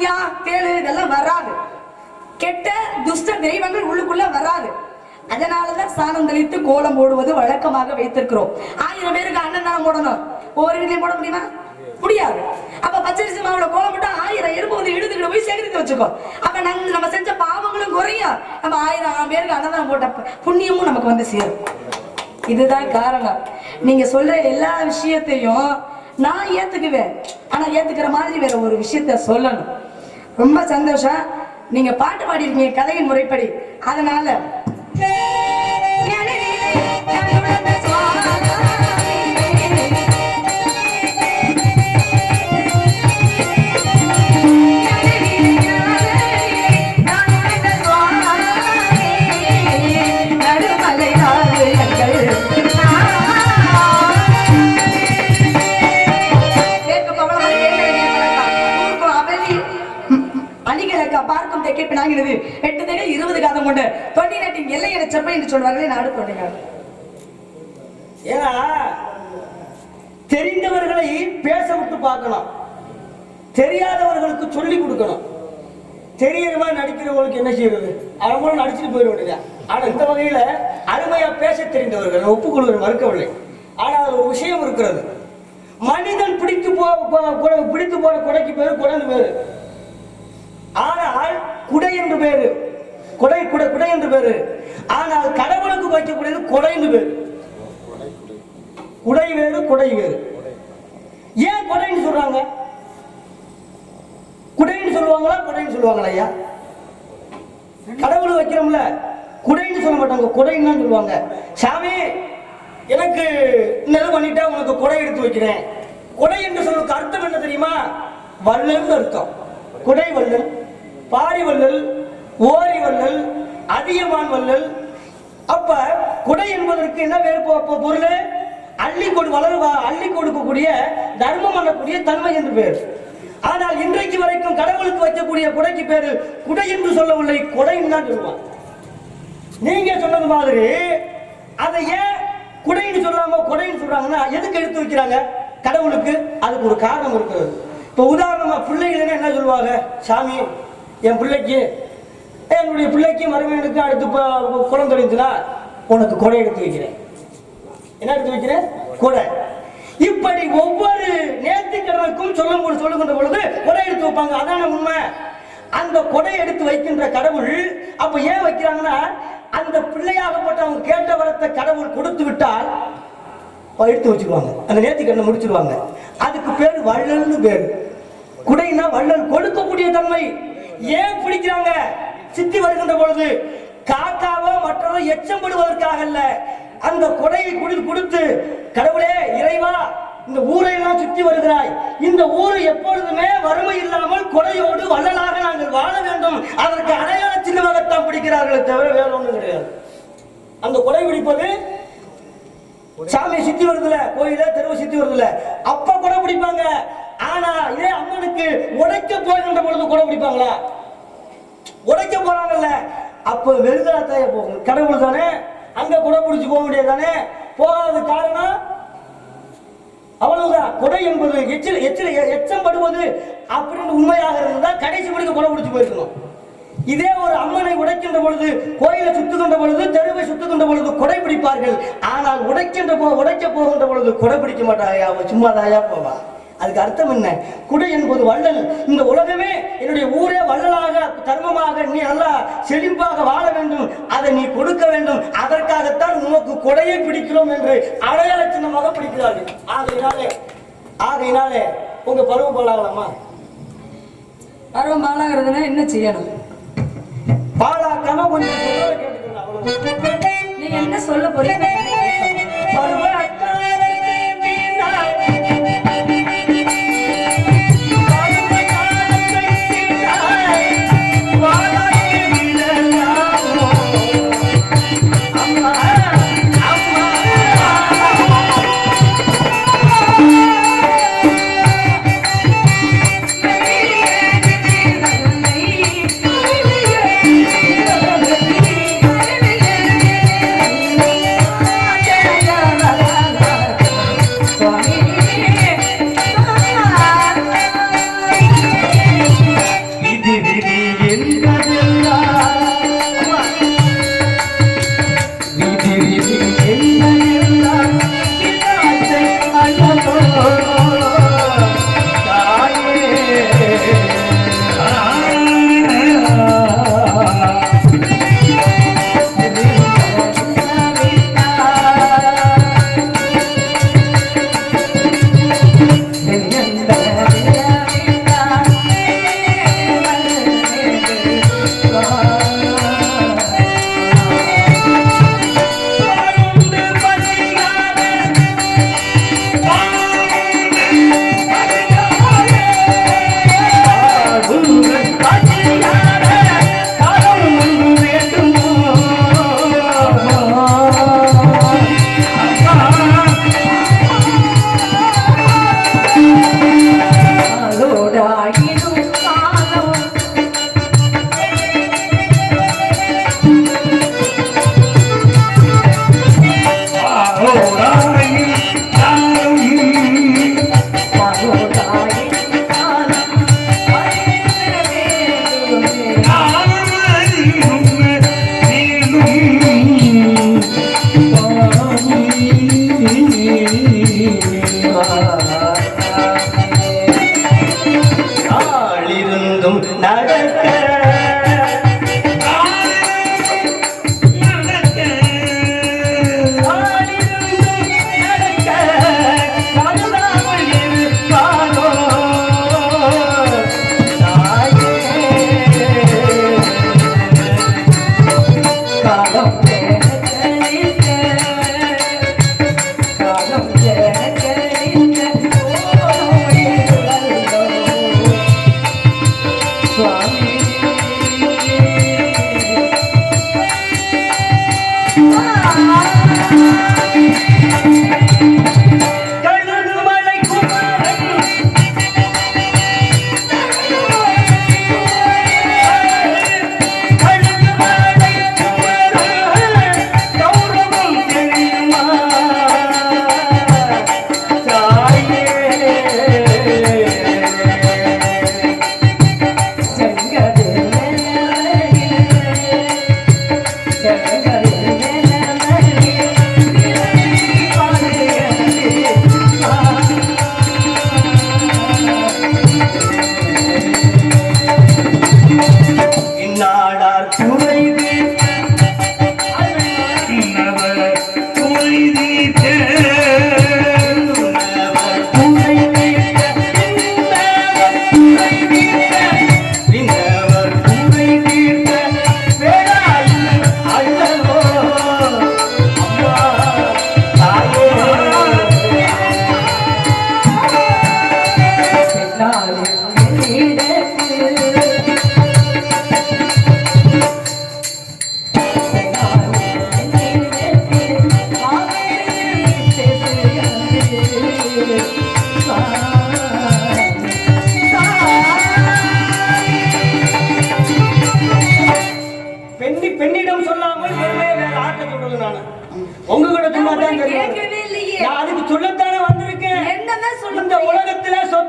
கொய்யா தேளு இதெல்லாம் வராது. கெட்ட துஷ்ட தெய்வங்கள் உள்ளுக்குள்ள வராது. அதனாலதான் சாணம் தெளித்து கோலம் போடுவது வழக்கமாக வைத்திருக்கிறோம். ஆயிரம் பேருக்கு அன்னதானம் போடணும். ஒவ்வொரு வீட்லயும் போட முடியுமா? முடியாது. அப்ப பச்சரிசி மாவுல கோலம் போட்டா ஆயிரம் எறும்பு வந்து இழுத்துக்கிட்டு போய் சேகரித்து வச்சுக்கோ. அப்ப நாங்க நம்ம செஞ்ச பாவங்களும் குறையும். நம்ம ஆயிரம் பேருக்கு அன்னதானம் போட்ட புண்ணியமும் நமக்கு வந்து சேரும். இதுதான் காரணம். நீங்க சொல்ற எல்லா விஷயத்தையும் நான் ஏத்துக்குவேன். ஆனா ஏத்துக்கிற மாதிரி வேற ஒரு விஷயத்த சொல்லணும். ரொம்ப சந்தோஷம். நீங்க பாட்டு பாடிருக்கீங்க கதையின் முறைப்படி. அதனால பார்க்கும் தெக்கே பினாங்கினது எட்டு திகை இருபது காதம் கொண்டு தொண்டி நாட்டின் எல்லை என செப்பை என்று சொல்வார்களே நாடு தொண்டைகள் ஏன்னா தெரிந்தவர்களை பேச விட்டு பார்க்கணும். தெரியாதவர்களுக்கு சொல்லி கொடுக்கணும். தெரியறவா நடிக்கிறவங்களுக்கு என்ன செய்யறது? அவங்களும் நடிச்சுட்டு போயிட வேண்டியதான் ஆனா இந்த வகையில அருமையா பேச தெரிந்தவர்கள் ஒப்புக்கொள்வது மறுக்கவில்லை. ஆனால் ஒரு விஷயம் இருக்கிறது. மனிதன் பிடித்து போ பிடித்து போற குடைக்கு பேரு குழந்தை பேரு குடை என்று பேரு. குடை குடை குடை என்று பேரு. ஆனால் கடவுளுக்கு வைக்கக்கூடியது குடைன்னு பேரு. குடை வேறு குடை வேறு. ஏன் குடைன்னு சொல்றாங்க? குடைன்னு சொல்லுவாங்களா குடைன்னு சொல்லுவாங்களா ஐயா? கடவுள் வைக்கிறோம்ல. குடைன்னு சொல்ல மாட்டாங்க குடைன்னு தான் சொல்லுவாங்க. சாமி எனக்கு இந்த பண்ணிட்டா உனக்கு குடை எடுத்து வைக்கிறேன். குடை என்று சொல்லுக்கு அர்த்தம் என்ன தெரியுமா? வள்ளல்னு அர்த்தம். குடை வல்லன் பாரி வள்ளல் ஓரி வள்ளல் அதியமான் வள்ளல் அப்ப குடை என்பதற்கு என்ன வேறு பொருள்? அள்ளி கொடு வளருவா அள்ளி கொடுக்கக்கூடிய தர்மம் பண்ணக்கூடிய தன்மை என்று பேர். ஆனால் இன்றைக்கு வரைக்கும் கடவுளுக்கு வைக்கக்கூடிய குடைக்கு பேரு குடை என்று சொல்லவில்லை குடைன்னு தான் சொல்லுவான் நீங்க சொன்னது மாதிரி அதை ஏன் குடைன்னு சொல்லாம குடைன்னு சொல்றாங்கன்னா எதுக்கு எடுத்து வைக்கிறாங்க? கடவுளுக்கு அதுக்கு ஒரு காரணம் இருக்குது இப்போ உதாரணமா பிள்ளைகள் என்ன சொல்லுவாங்க? சாமி என் பிள்ளைக்கு என்னுடைய பிள்ளைக்கு மருமகனுக்கு அடுத்து குளம் தெரிஞ்சுன்னா உனக்கு கொடை எடுத்து வைக்கிறேன். என்ன எடுத்து வைக்கிறேன்? கொடை. இப்படி ஒவ்வொரு நேர்த்திக்கடனுக்கும் சொல்லும் போது சொல்லுகின்ற பொழுது கொடை எடுத்து வைப்பாங்க. அதான உண்மை? அந்த கொடை எடுத்து வைக்கின்ற கடவுள் அப்ப ஏன் வைக்கிறாங்கன்னா அந்த பிள்ளையாகப்பட்டவங்க கேட்ட வரத்தை கடவுள் கொடுத்து விட்டால் எடுத்து வச்சிருவாங்க. அந்த நேர்த்திக்கடனை முடிச்சிருவாங்க. அதுக்கு பேர் வள்ளல்னு பேர். குடைனா வள்ளல். கொடுக்கக்கூடிய தன்மை. ஏன் பிடிக்கிறாங்க? சித்தி வருகின்ற பொழுது காக்காவோ மற்றவோ எச்சம்படுவதற்காக அல்ல அந்த கொடையை கொடுத்து கொடுத்து கடவுளே இறைவா இந்த ஊரை எல்லாம் சுற்றி வருகிறாய். இந்த ஊர் எப்பொழுதுமே வறுமை இல்லாமல் கொடையோடு வள்ளலாக நாங்கள் வாழ வேண்டும். அதற்கு அடையாள சின்னமாகத்தான் பிடிக்கிறார்களே தவிர வேற ஒன்றும் கிடையாது. அந்த கொடை பிடிப்பது சாமி சுத்தி வருதுல கோயில தெருவு சுத்தி வருதுல அப்ப கூட பிடிப்பாங்க. ஆனா இதே அம்மனுக்கு உடைக்க போகின்ற பொழுது கூட பிடிப்பாங்களா உடைக்க போறாங்கல்ல. அப்ப வெறுதலா தாய போகும். கடவுள் தானே? அங்க கூட பிடிச்சு போக முடியாது தானே போகாத காரணம்? அவ்வளவுதான். கொடை என்பது எச்சில் எச்சில் எச்சம் படுவது அப்படின்னு உண்மையாக இருந்தா கடைசி படிக்க கொடை பிடிச்சு போயிருக்கணும். இதே ஒரு அம்மனை உடைக்கின்ற பொழுது கோயிலை சுத்துகின்ற பொழுது தெருவை சுத்துகின்ற பொழுது கொடை பிடிப்பார்கள். ஆனால் உடைக்கின்ற போ உடைக்க போகின்ற பொழுது கொடை பிடிக்க மாட்டாயா? அவ சும்மா தாயா போவா? அதுக்கு அர்த்தம் என்ன? குடை என்பது வள்ளல். இந்த உலகமே என்னுடைய ஊரே வள்ளலாக தர்மமாக நீ நல்லா செழிப்பாக வாழ வேண்டும். அதை நீ கொடுக்க வேண்டும். அதற்காகத்தான் உனக்கு கொடையை பிடிக்கிறோம் என்று அடையாள சின்னமாக பிடிக்கிறார்கள். ஆகையினாலே ஆகையினாலே உங்க பருவம் போலாகலாமா பருவம் பாலாகிறதுனா என்ன செய்யணும்? பாலாக்காம கொஞ்சம். நீங்க என்ன சொல்ல போறீங்க?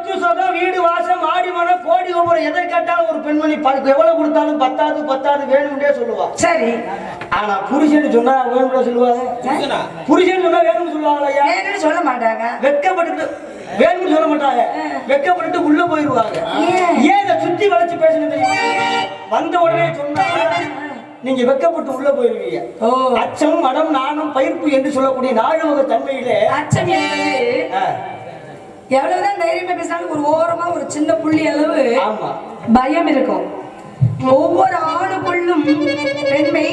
சொத்து சொகம் வீடு வாசம் ஆடி மனம் கோடி கோபுரம். எதை கேட்டாலும் ஒரு பெண்மணி எவ்வளவு கொடுத்தாலும் பத்தாது பத்தாது வேணும்னே சொல்லுவா. சரி. ஆனா புருஷன் சொன்னா வேணும்னு சொல்லுவாங்க. புருஷன்? சொன்னா வேணும்னு சொல்லுவாங்க ஐயா வேணும்னு சொல்ல மாட்டாங்க. வெக்கப்பட்டுட்டு வேணும்னு சொல்ல மாட்டாங்க. வெக்கப்பட்டுட்டு உள்ள போயிருவாங்க. ஏன்? இதை சுத்தி வளைச்சு பேசணும் வந்த உடனே சொன்னா நீங்க வெக்கப்பட்டு உள்ள போயிருவீங்க. ஓ. அச்சம் மடம் நாணம் பயிர்ப்பு என்று சொல்லக்கூடிய நாழுவக தன்மையிலே அச்சம் என்பது எவ்வளவுதான் தைரியமா பேசினாலும் ஒரு ஓரமா ஒரு சின்ன புள்ளி அளவு பயம் இருக்கும். ஒவ்வொரு ஆணுக்குள்ளும் பெண்மை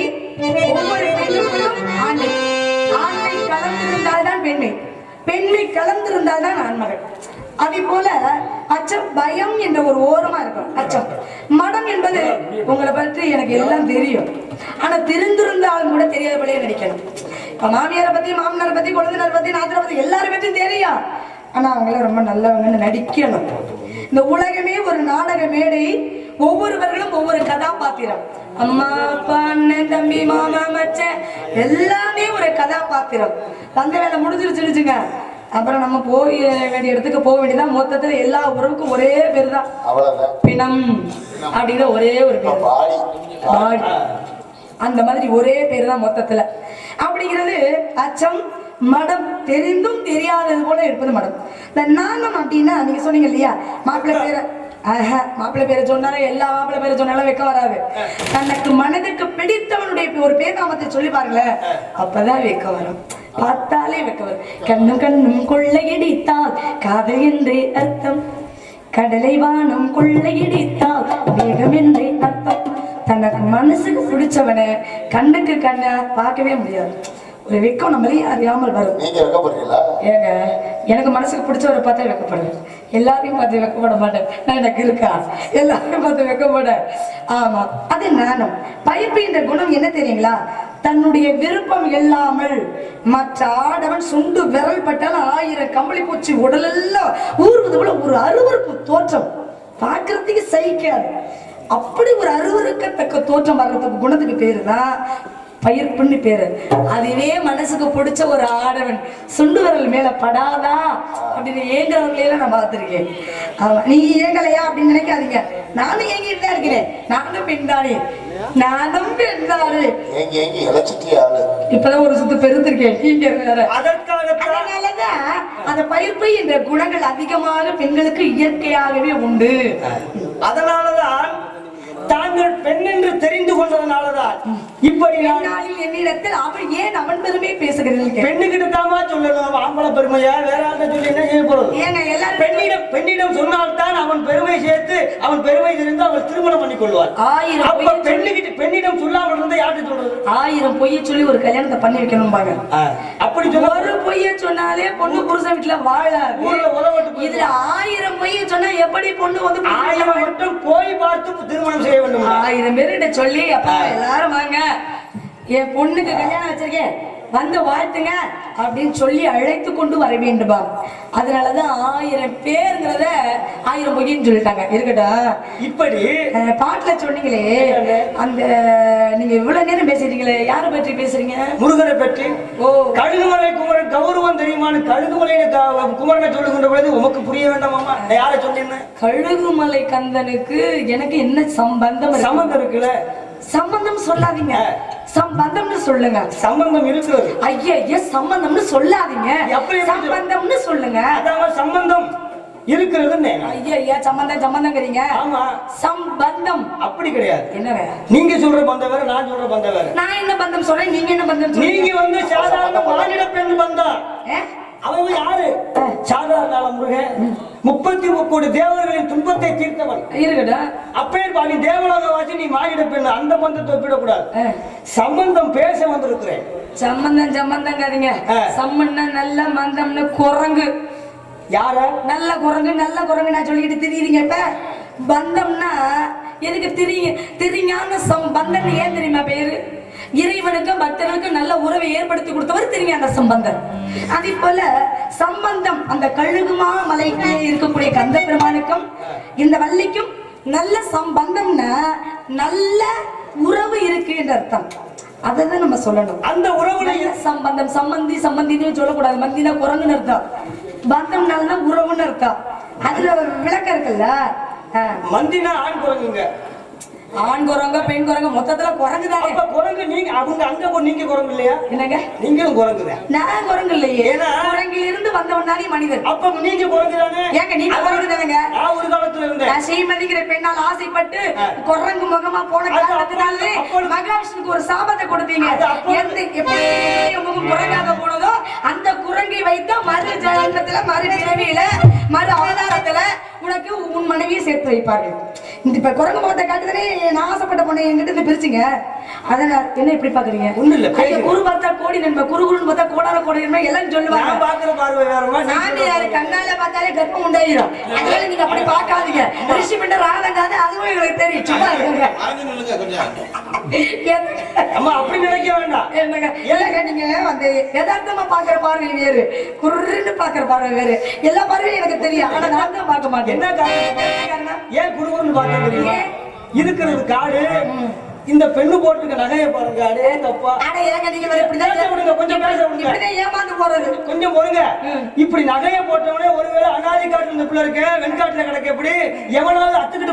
ஒவ்வொரு பெண்ணுக்குள்ளும் ஆண்மை. ஆண்மை கலந்திருந்தால் தான் பெண்மை. பெண்மை கலந்திருந்தால் தான் ஆண்மகள். அதே போல அச்சம் பயம் என்ற ஒரு ஓரமா இருக்கும். அச்சம். மடம் என்பது உங்களை பற்றி எனக்கு எல்லாம் தெரியும். ஆனா தெரிந்திருந்தாலும் கூட தெரியாதபடியே நடிக்கணும் இப்ப மாமியாரை பத்தி மாமனாரை பத்தி குழந்தைனாரை பத்தி நாத்தரை பத்தி எல்லாரும் பத்தியும் தெரியும். ஆனா அவங்கள ரொம்ப நல்லவங்கன்னு நடிக்கணும். இந்த உலகமே ஒரு நாடக மேடை ஒவ்வொருவர்களும் ஒவ்வொரு கதாபாத்திரம். அம்மா அப்பா அண்ணன் தம்பி மாமா மச்சன் எல்லாமே ஒரு கதாபாத்திரம். வந்த வேலை முடிஞ்சிருச்சுன்னு வச்சுங்க அப்புறம் நம்ம போய் வேண்டிய இடத்துக்கு போக வேண்டியதான் மொத்தத்துல எல்லா உறவுக்கும் ஒரே பேர் தான் பிணம் அப்படிங்கிற ஒரே ஒரு பேர். பாடி. அந்த மாதிரி ஒரே பேர் தான் மொத்தத்துல. அப்படிங்கிறது அச்சம் மடம் தெரிந்தும் தெரியாதது போல இருப்பது மடம். இந்த நாணம் அப்படின்னா நீங்க சொன்னீங்க இல்லையா? மாப்பிள்ளை பேரை ஆஹா, மாப்பிள்ளை பேரை சொன்னாலும் எல்லா மாப்பிள்ளை பேரை சொன்னாலும் வெக்க வராது. தனக்கு மனதுக்கு பிடித்தவனுடைய ஒரு பேர் நாமத்தை சொல்லி பாருங்களேன் அப்பதான் வெக்க வரும். பார்த்தாலே வெக்க வரும். கண்ணும் கண்ணும் கொள்ளையடித்தால் காதல் என்றே அர்த்தம். கடலை வானம் கொள்ளையடித்தால் மேகம் என்றே அர்த்தம். தனக்கு மனசுக்கு பிடிச்சவனை கண்ணுக்கு கண்ணை பார்க்கவே முடியாது. ஒரு வெக்கம் நம்மளே அறியாமல் வரும். ஏங்க எனக்கு மனசுக்கு பிடிச்சவரை பார்த்தா வெக்கப்படுவேன் எல்லாரையும் பார்த்து வெக்கப்பட மாட்டேன். நான் எனக்கு இருக்கா எல்லாரையும் பார்த்து வெக்கப்பட. ஆமா அது நாணம் பயிர்ப்பு என்ற குணம் என்ன தெரியுங்களா? தன்னுடைய விருப்பம் இல்லாமல் மற்ற ஆடவன் சுண்டு விரல் பட்டால் ஆயிரம் கம்பளி பூச்சி உடலெல்லாம் ஊறுவது போல ஒரு அருவருப்பு தோற்றம். பார்க்கறதுக்கு சகிக்காது. அப்படி ஒரு அருவருக்கத்தக்க தோற்றம் வர்றதுக்கு குணத்துக்கு பேரு தான் பயிர்ப்புன்னு பேரு. அதுவே மனசுக்கு பிடிச்ச ஒரு ஆடவன். சுண்டு விரல் மேல படாதா அப்படின்னு ஏங்குறவங்களையெல்லாம் நான் பார்த்திருக்கேன். ஆமா நீ ஏங்கலையா அப்படின்னு நினைக்காதீங்க. நானும் ஏங்கிட்டு தான் இருக்கிறேன். நானும் பெண்தானே. நானும் ஆளு. இப்பதான் ஒரு சுத்து பெருத்திருக்கேன் நீங்க வேற. அதனாலதான் அந்த பயிர்ப்பு என்ற குணங்கள் அதிகமாக பெண்களுக்கு இயற்கையாகவே உண்டு. அதனாலதான் தாங்கள் பெண் என்று தெரிந்து கொண்டதனாலதான் இப்படி என்னிடத்தில் அவன் ஏன் அவன் பெருமை பேசுகிறீர்கள் பெண்ணுகிட்ட தாமா சொல்லணும் ஆம்பளை பெருமையா? வேற ஆள்கிட்ட சொல்லி என்ன செய்ய போறது? ஏங்க எல்லாரும் பெண்ணிடம் பெண்ணிடம் சொன்னால்தான் அவன் பெருமை சேர்த்து அவன் பெருமை தெரிந்து அவள் திருமணம் பண்ணி கொள்வார் ஆயிரம் அப்ப பெண்ணுகிட்ட பெண்ணிடம் சொல்லாமல் இருந்தா யார்கிட்ட சொல்றது? ஆயிரம் பொய்யை சொல்லி ஒரு கல்யாணத்தை பண்ணி வைக்கணும் பாங்க அப்படி சொல்ல ஒரு பொய்ய சொன்னாலே பொண்ணு புருஷன் வீட்டுல வாழாது. ஊர்ல உதவட்டு இதுல ஆயிரம் பொய்ய சொன்னா எப்படி பொண்ணு வந்து ஆயிரம் மட்டும் போய் பார்த்து திருமணம் செய்ய வேண்டும் ஆயிரம் பேர்கிட்ட சொல்லி அப்பா எல்லாரும் வாங்க. என் பொண்ணுக்கு கல்யாணம் வச்சிருக்கேன். வந்து வாழ்த்துங்க அப்படின்னு சொல்லி அழைத்து கொண்டு வர வேண்டுமா அதனாலதான் ஆயிரம் பேருங்கிறத ஆயிரம் பொய்ன்னு சொல்லிட்டாங்க. இருக்கட்டும் இப்படி? பாட்டுல சொன்னீங்களே அந்த நீங்க இவ்வளவு நேரம் பேசுறீங்களே யாரை பற்றி பேசுறீங்க? முருகனை பற்றி. ஓ. கழுகுமலை குமரன் கௌரவம் தெரியுமான்னு கழுகுமலை குமரனை சொல்லுகின்ற பொழுது உமக்கு புரிய வேண்டாமாமா யாரை சொன்னேன்னு கழுகுமலை கந்தனுக்கு எனக்கு என்ன சம்பந்தம்? சம்பந்தம் இருக்குல்ல? சம்பந்தம் சொல்லாதீங்க. சம்பந்தம்னு சொல்லுங்க. சம்பந்தம் இருக்கிறது ஐயா சம்பந்தம்னு சொல்லாதீங்க. எப்படி? சம்பந்தம்னு சொல்லுங்க. அதாவது சம்பந்தம் இருக்கிறதுன்னு. ஐயா ஐயா சம்பந்தம் சம்பந்தங்கிறீங்க. ஆமா. சம்பந்தம். அப்படி கிடையாது. என்னங்க? நீங்க சொல்ற பந்தம் வேற நான் சொல்ற பந்தம் வேற. நான் என்ன பந்தம் சொல்றேன்? நீங்க என்ன பந்தம் நீங்க வந்து சாதாரண மானிட பெண் பந்தம். அவன் யாரு? சாதாரண முருகன் முப்பத்தி முக்கோடி தேவர்களின் துன்பத்தை தீர்த்தவன். இருக்கட்டும் அப்பேர் பாவி தேவலோக வாசி நீ மானிட பெண் அந்த பந்தத்தை ஒப்பிடக்கூடாது. சம்பந்தம் பேச வந்திருக்கிறேன். சம்பந்தம் சம்பந்தங்காதீங்க. சம்மன்னா நல்ல மந்தம்னு குரங்கு. யார? நல்ல குரங்கு நல்ல குரங்கு நான் சொல்லிட்டு திரியுறீங்க இப்ப. பந்தம்னா எனக்கு திரிய திரிஞான சம் பந்தம் ஏன் தெரியுமா பேரு? இறைவனுக்கும் பக்தர்களுக்கும் நல்ல உறவை ஏற்படுத்தி கொடுத்தவர் திருஞான சம்பந்தர். அதே போல சம்பந்தம் அந்த கழுகுமா மலைக்கு இருக்கக்கூடிய கந்த பெருமானுக்கும் இந்த வள்ளிக்கும் நல்ல சம்பந்தம்னா நல்ல உறவு இருக்கு என்ற அர்த்தம். அதை தான் நம்ம சொல்லணும். அந்த உறவுல சம்பந்தம் சம்பந்தி சம்பந்தின்னு சொல்லக்கூடாது. மந்தினா குரங்குன்னு அர்த்தம். பந்தம்னால தான் உறவுன்னு அர்த்தம். அதுல விளக்கம் இருக்குல்ல. மந்தினா ஆண் குரங்குங்க. ஆண் குரங்க பெண் குரங்க மொத்தத்துல குரங்கு தானே அப்ப குரங்கு நீங்க அவங்க அங்க நீங்க குரங்கு இல்லையா? என்னங்க? நீங்களும் குரங்குதான் நான் குரங்கு இல்லையே. ஏன்னா- குரங்கில் இருந்து வந்தவன் தானே மனிதன். அப்ப நீங்க குரங்கு தானே ஏங்க நீங்க குரங்கு தானேங்க நான் ஒரு காலத்துல இருந்தேன். நான் ஸ்ரீமதிங்கிற பெண்ணால் ஆசைப்பட்டு. குரங்கு முகமா போன காரணத்தினாலே மகாவிஷ்ணுக்கு ஒரு சாபத்தை கொடுத்தீங்க. எந்த எப்படி முகம் குரங்காக போனதோ அந்த குரங்கை வைத்த மறு ஜென்மத்துல மறு பிறவியில மறு அவதாரத்துல உனக்கு உன் மனைவியை சேர்த்து வைப்பார்கள். இந்த இப்ப குரங்கு முகத்தை காட்டுதானே நான் ஆசைப்பட்ட பொண்ணை என்கிட்ட இருந்து பிரிச்சுங்க. அதனால என்ன இப்படி பாக்குறீங்க? ஒண்ணும் இல்ல. குரு பார்த்தா கோடி நன்மை குரு குருன்னு பார்த்தா கோடான கோடி நன்மை எல்லாம் சொல்லுவாங்க. நான் பாக்குற பார்வை வேறமா நீ சாமியார் கண்ணால பார்த்தாலே கர்ப்பம் உண்டாயிரும். அதனால நீங்க அப்படி பார்க்காதீங்க. ரிஷி பண்ண ராதங்காது அதுவும் எங்களுக்கு தெரியும். சும்மா அம்மா அப்படி நினைக்க வேண்டாம். என்னங்க? நீங்க? வந்து யதார்த்தமா பாக்குற பார்வை வேறு. குருன்னு பாக்குற பார்வை வேறு. எல்லா பார்வையும் எனக்கு தெரியும். ஆனா நான் தான் பார்க்க மாட்டேன். என்ன காரணம்? ஏன் குடுகுடுன்னு பார்த்தா தெரியுமா? இருக்கிறது காடு. இந்த பெண்ணு போட்டிருக்க நகையை பாருங்க. அடே தப்பா அட ஏங்க நீங்க வேற இப்படிதான் பேச விடுங்க, கொஞ்சம் பேச விடுங்க. இப்படிதான் ஏமாந்து போறது. கொஞ்சம் பொறுங்க இப்படி நகையை போட்டவனே ஒருவேளை அனாதி காட்டுல இந்த பிள்ளை இருக்க வெண்காட்டுல கிடக்க எப்படி? எவனாவது அத்துக்கிட்டு